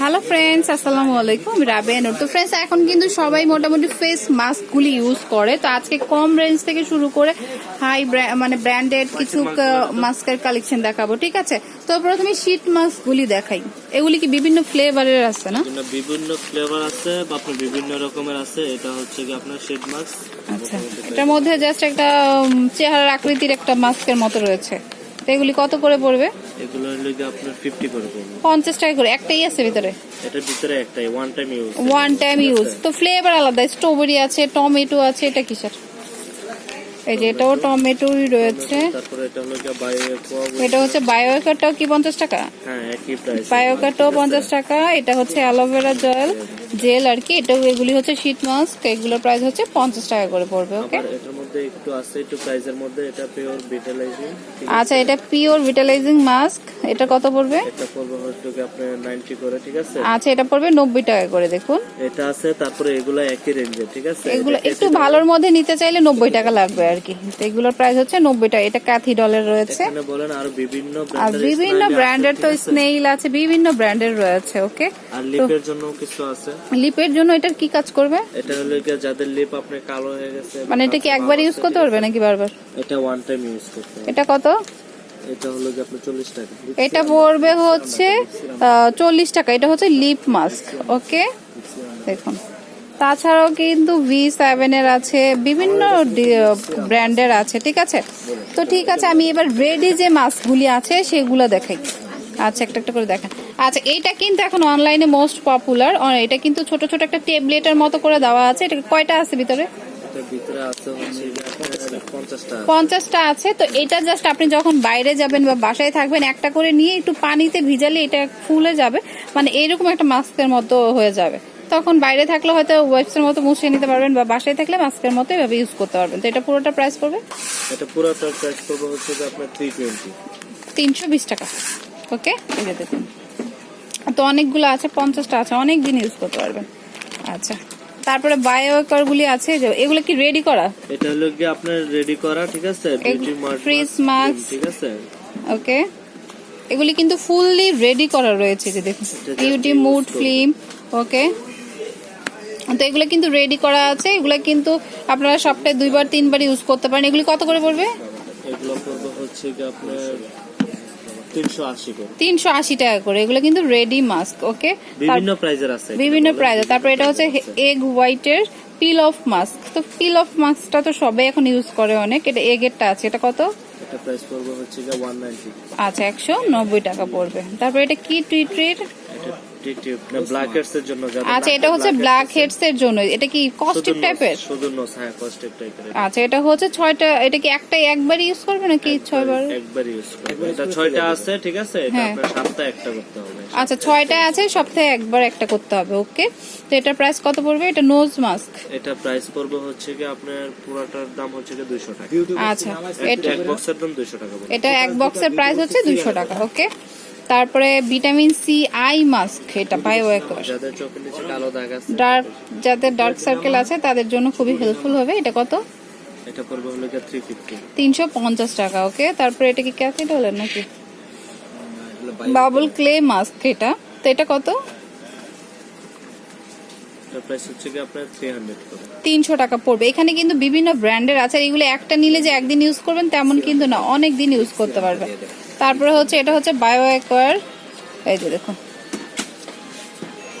Hello friends আসসালামু আলাইকুম রাবেন তো ফ্রেন্ডস এখন কিন্তু সবাই মোটামুটি ফেস মাস্কগুলি ইউজ করে। তো আজকে কম রেঞ্জ থেকে শুরু করে হাই মানে ব্র্যান্ডেড কিছু মাস্কের কালেকশন দেখাবো ঠিক আছে? তো প্রথমে শীট মাস্কগুলি দেখাই। এগুলি কি বিভিন্ন ফ্লেভারের আছে না? বিভিন্ন ফ্লেভার আছে বা আপনার বিভিন্ন রকমের আছে। এটা হচ্ছে কি আপনার শেড মাস্ক আচ্ছা। এটার মধ্যে জাস্ট একটা চেহারার আকৃতির একটা মাস্কের মতো রয়েছে। তো এগুলি কত করে পড়বে? এগুলো হলো কি আপনার ফিফটি করে পড়বে। পঞ্চাশ টাকা করে একটাই আছে ভিতরে? এটার ভিতরে একটাই one time use one time use তো ফ্লেভার আলাদা স্ট্রবেরি আছে টমেটো আছে এটা কিসের? এই যে এটাও টমেটোই রয়েছে। তারপরে এটা হলো কি বায়ো এটা হচ্ছে বায়োকারটাও কি পঞ্চাশ টাকা? হ্যাঁ প্রাইস বায়োকারটাও পঞ্চাশ টাকা এটা হচ্ছে অ্যালোভেরা জেল জেল আর কি এটাও এগুলি হচ্ছে শীত মাস্ক এগুলোর প্রাইস হচ্ছে পঞ্চাশ টাকা করে পড়বে ওকে মধ্যে একটু আছে একটু প্রাইসের মধ্যে এটা পিওর ভিটালাইজিং আচ্ছা এটা পিওর ভিটালাইজিং মাস্ক এটা কত পড়বে? এটা পড়বে হচ্ছে আপনার 90 করে ঠিক আছে? আচ্ছা এটা পড়বে নব্বই টাকা করে দেখুন। এটা আছে তারপরে এগুলো একই রেঞ্জে ঠিক আছে? এগুলো একটু ভালোর মধ্যে নিতে চাইলে নব্বই টাকা লাগবে আর কি। তো এগুলোর প্রাইস হচ্ছে নব্বই টাকা। এটা ডলের রয়েছে। এখানে বলেন আর বিভিন্ন আর ব্র্যান্ডের বিভিন্ন ব্র্যান্ডের তো স্নেইল আছে বিভিন্ন ব্র্যান্ডের রয়েছে ওকে আর লিপের জন্য কিছু আছে। লিপের জন্য এটার কি কাজ করবে? এটা হলো যাদের লিপ আপনার কালো হয়ে গেছে মানে এটা কি একবার ইউজ করতে পারবে নাকি বারবার? এটা ওয়ান টাইম ইউজ করতে এটা কত? এটা হলো কি আপনার চল্লিশ টাকা। এটা পড়বে হচ্ছে চল্লিশ টাকা। এটা হচ্ছে লিপ মাস্ক ওকে দেখুন। তাছাড়াও কিন্তু ভি সেভেন এর আছে বিভিন্ন ব্র্যান্ডের আছে ঠিক আছে? তো ঠিক আছে আমি এবার রেডি যে মাস্কগুলি আছে সেগুলো দেখাই। আচ্ছা একটা একটা করে দেখান। আচ্ছা এইটা কিন্তু এখন অনলাইনে মোস্ট পপুলার এটা কিন্তু ছোট ছোট একটা টেবলেটের মতো করে দেওয়া আছে। এটা কয়টা আছে ভিতরে? পঞ্চাশটা আছে। তো এটা জাস্ট আপনি যখন বাইরে যাবেন বা বাসায় থাকবেন একটা করে নিয়ে একটু পানিতে ভিজালে এটা ফুলে যাবে মানে এরকম একটা মাস্কের মতো হয়ে যাবে। তখন বাইরে থাকলে হয়তো ওয়েবসের মতো মুছিয়ে নিতে পারবেন বা বাসায় থাকলে মাস্কের মতো এভাবে ইউজ করতে পারবেন। তো এটা পুরোটা প্রাইস পড়বে? এটা পুরোটার প্রাইস পড়বে হচ্ছে কি আপনার থ্রি টোয়েন্টি তিনশো বিশ টাকা। ওকে যে দেখুন। তো অনেকগুলো আছে পঞ্চাশটা আছে অনেক দিন ইউজ করতে পারবেন। আচ্ছা। তারপরে বায়োকার গুলি আছে যে এগুলো কি রেডি করা? এটা হলো কি আপনার রেডি করা ঠিক আছে? Beauty mart freeze mask। ঠিক আছে? ওকে। এগুলি কিন্তু ফুললি রেডি করা রয়েছে যে দেখুন বিউটি মুড। ফিল্ম ওকে। তো এগুলো কিন্তু রেডি করা আছে এগুলো কিন্তু আপনারা সপ্তাহে দুইবার তিনবার ইউজ করতে পারেন। এগুলি কত করে পড়বে? এগুলো পড়বে হচ্ছে কি আপনার তিনশো আশি টাকা করে। এগুলো কিন্তু রেডি মাস্ক ওকে বিভিন্ন প্রাইজের আছে। বিভিন্ন প্রাইস তারপরে এটা হচ্ছে এগ হোয়াইটের পিল অফ মাস্ক তো পিল অফ মাস্কটা তো সবাই এখন ইউজ করে অনেক। এটা এগেরটা আছে। এটা কত? আচ্ছা একশো নব্বই টাকা পড়বে। তারপরে এটা কি ট্রি ব্ল্যাক হেডস এর জন্য আচ্ছা এটা হচ্ছে ব্ল্যাক হেডস এর জন্য। এটা কি কস্টিক টাইপের শুধু নোস হ্যাঁ কস্টিক টাইপের আচ্ছা এটা হচ্ছে ছয়টা এটা কি একটা একবার ইউজ করবে নাকি ছয়বার? একবার ইউজ করবে। এটা ছয়টা আছে ঠিক আছে? এটা হ্যাঁ। আপনার সাতটা একটা করতে হবে। আচ্ছা আছে সপ্তাহে একবার একটা করতে হবে ওকে তো এটার প্রাইস কত পড়বে? এটা নোজ মাস্ক এটা প্রাইস পড়বে হচ্ছে কি আপনার পুরাটার দাম হচ্ছে কি দুইশো টাকা। আচ্ছা এটা এক বক্সের দাম দুইশো টাকা এটা এক বক্সের প্রাইস হচ্ছে টাকা ওকে তারপরে ভিটামিন সি আই মাস্ক এটা আছে ডার্ক যাদের ডার্ক সার্কেল আছে তাদের জন্য খুবই হেল্পফুল হবে। এটা কত? এটা পড়বে হলো কি থ্রি ফিফটি তিনশো পঞ্চাশ টাকা ওকে? তারপরে এটা কি ক্যাসিড হলেন নাকি? বাবল ক্লে মাস্ক এটা। তো এটা কত? তিনশো টাকা পড়বে। এখানে কিন্তু বিভিন্ন ব্র্যান্ডের আছে এগুলো একটা নিলে যে একদিন ইউজ করবেন তেমন কিন্তু না অনেক দিন ইউজ করতে পারবেন। তারপরে হচ্ছে এটা হচ্ছে বায়ো অ্যাকোয়ার এই যে দেখুন।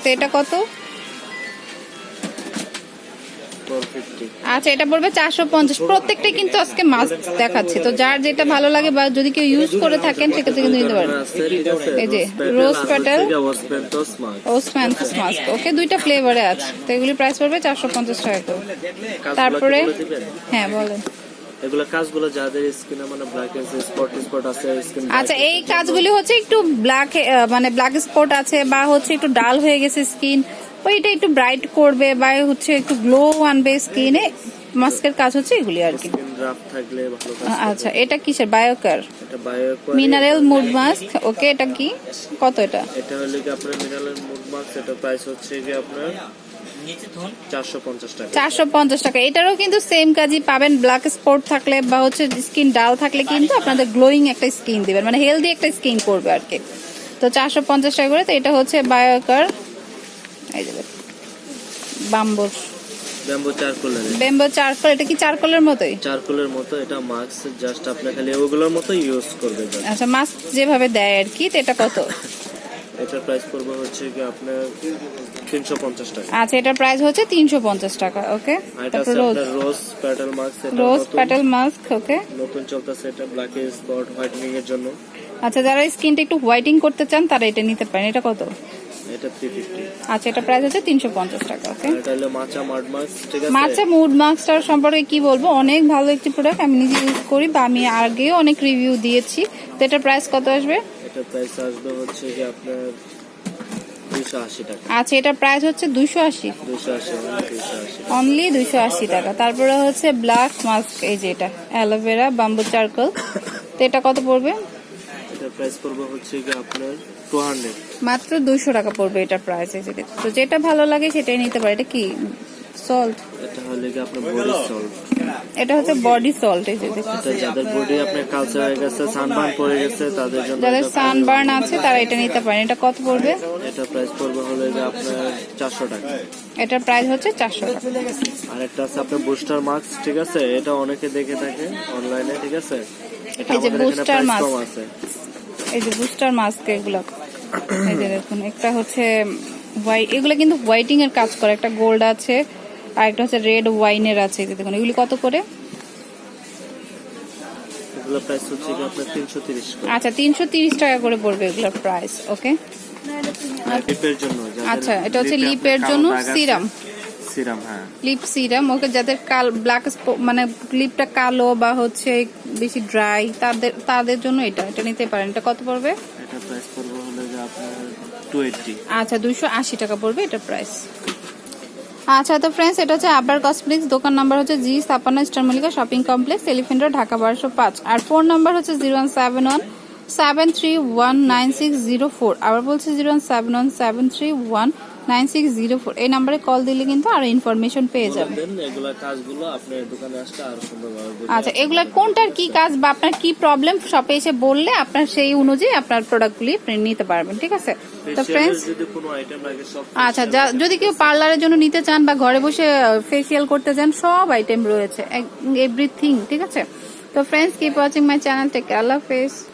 তো এটা কত? আচ্ছা এটা পড়বে চারশো পঞ্চাশ। প্রত্যেকটা কিন্তু আজকে মাস্ক দেখাচ্ছে। তো যার যেটা ভালো লাগে বা যদি কেউ ইউজ করে থাকেন সেক্ষেত্রে কিন্তু নিতে পারেন। এই যে, petal। ওসপেন্টস মার্ক মাস্ক ওকে দুইটা ফ্লেভারে আছে। তো এগুলি প্রাইস পড়বে চারশো পঞ্চাশ টাকা করে। তারপরে হ্যাঁ বলেন। এগুলো কাজগুলো যাদের স্কিনে মানে ব্ল্যাক স্পট স্পট আছে স্কিন আচ্ছা এই কাজগুলি হচ্ছে একটু ব্ল্যাক মানে ব্ল্যাক স্পট আছে বা হচ্ছে একটু ডাল হয়ে গেছে স্কিন ওইটা একটু ব্রাইট করবে বা হচ্ছে একটু গ্লো আনবে স্কিনে মাস্কের কাজ হচ্ছে এগুলি আর কি। আচ্ছা এটা কিসের? Biocare mineral mud mask okay এটা কি? কত এটা? এটা হলো কি আপনার মিনারেল মুড মাস্ক এটা প্রাইস হচ্ছে কি আপনার চারশো পঞ্চাশ টাকা। এটারও কিন্তু সেম কাজই পাবেন ব্ল্যাক স্পট থাকলে বা হচ্ছে স্কিন ডাল থাকলে কিন্তু আপনাদের গ্লোয়িং একটা স্কিন দিবেন। মানে হেলদি একটা স্কিন করবে আর কি তো চারশো পঞ্চাশ টাকা করে তো এটা হচ্ছে বায়োকার এই যে বাম্বোর ব্যাম্বো চারকোলের বেম্বো চারকোল এটা কি চারকোলের মতোই? চারকোলের মতো এটা মাস্ক জাস্ট আপনি খালি ওগুলোর মতো ইউজ করবে আচ্ছা মাস্ক যেভাবে দেয় আর কি তো এটা কত? এটার প্রাইস পড়বে হচ্ছে কি আপনার তিনশো পঞ্চাশ টাকা। আচ্ছা এটার প্রাইস হচ্ছে তিনশো পঞ্চাশ টাকা ওকে তারপর rose petal mask rose petal mask okay নতুন। চলতেছে এটা ব্ল্যাক স্পট হোয়াইটনিং এর জন্য। আচ্ছা যারা স্কিনটা একটু হোয়াইটিং করতে চান তারা এটা নিতে পারেন। এটা কত? এটা আচ্ছা এটা প্রাইস হচ্ছে তিনশো পঞ্চাশ টাকা ওকে এটা হলো মাচা মাড মাস্ক ঠিক আছে? মাছা মুড মাস্কটার সম্পর্কে কি বলব? অনেক ভালো একটি প্রোডাক্ট আমি নিজে ইউজ করি বা আমি আগেও অনেক রিভিউ দিয়েছি। তো এটার প্রাইস কত আসবে? এটা প্রাইস আসবে হচ্ছে কি আপনার টাকা। আচ্ছা এটার প্রাইস হচ্ছে দুশো আশি। অনলি দুশো টাকা। তারপরে হচ্ছে ব্ল্যাক মাস্ক এই যে এটা অ্যালোভেরা বাম্বু চারকোল তো এটা কত পড়বে? প্রাইস পড়বে হচ্ছে আপনার টু মাত্র দুশো টাকা পড়বে এটার প্রাইস এই যে তো যেটা ভালো লাগে সেটাই নিতে পারে। এটা কি সল্ট এটা হলে কি আপনার বডি সল্ট এটা হচ্ছে বডি সল্ট এই যে দেখুন। যাদের বডি আপনার কালচার হয়ে গেছে সানবার্ন পড়ে গেছে তাদের জন্য যাদের সানবার্ন আছে তারা এটা নিতে পারেন। এটা কত পড়বে? এটা প্রাইস পড়বে হলে যে আপনার চারশো টাকা। এটার প্রাইস হচ্ছে চারশো টাকা। আর একটা আছে আপনার বুস্টার মাস্ক ঠিক আছে? এটা অনেকে দেখে থাকে অনলাইনে ঠিক আছে? এটা যে mask। কম আছে। এই যে বুস্টার মাস্ক এগুলো। এই যে দেখুন একটা হচ্ছে হোয়াইট এগুলো কিন্তু হোয়াইটিং এর কাজ করে। একটা গোল্ড আছে আর একটা হচ্ছে রেড ওয়াইনের আছে এই দেখুন এগুলি কত করে? আচ্ছা তিনশো তিরিশ টাকা করে পড়বে এগুলোর প্রাইস ওকে আচ্ছা এটা হচ্ছে লিপের জন্য সিরাম। সিরাম হ্যাঁ। লিপ সিরাম ওকে যাদের কাল ব্ল্যাক মানে লিপটা কালো বা হচ্ছে বেশি ড্রাই তাদের তাদের জন্য এটা এটা নিতে পারেন। এটা কত পড়বে? এটা প্রাইস পড়বে হলে যে আপনার টু এইটটি আচ্ছা দুইশো আশি টাকা পড়বে এটা প্রাইস আচ্ছা তো ফ্রেন্ডস এটা হচ্ছে আবার কসমেটিক্স দোকান নাম্বার হচ্ছে জি স্থাপনা star Mallika shopping complex Elephant Dhaka বারোশো পাঁচ। আর ফোন নাম্বার হচ্ছে zero one seven one seven three one nine six zero four আবার বলছে zero one seven one seven three one nine six zero four. এই নাম্বারে কল দিলে কিন্তু আরও ইনফরমেশন পেয়ে যাবেন কাজগুলো আপনার দোকানে আসলে আরও সুন্দরভাবে আচ্ছা এগুলা কোনটার কি কাজ বা আপনার কি প্রবলেম শপে এসে বললে আপনার সেই অনুযায়ী আপনার প্রোডাক্টগুলি আপনি নিতে পারবেন ঠিক আছে? তো ফ্রেন্ডস আচ্ছা যদি কেউ পার্লারের জন্য নিতে চান বা ঘরে বসে ফেসিয়াল করতে চান সব আইটেম রয়েছে এভরিথিং ঠিক আছে? তো friends keep watching my channel take আল্লাহ হাফেজ।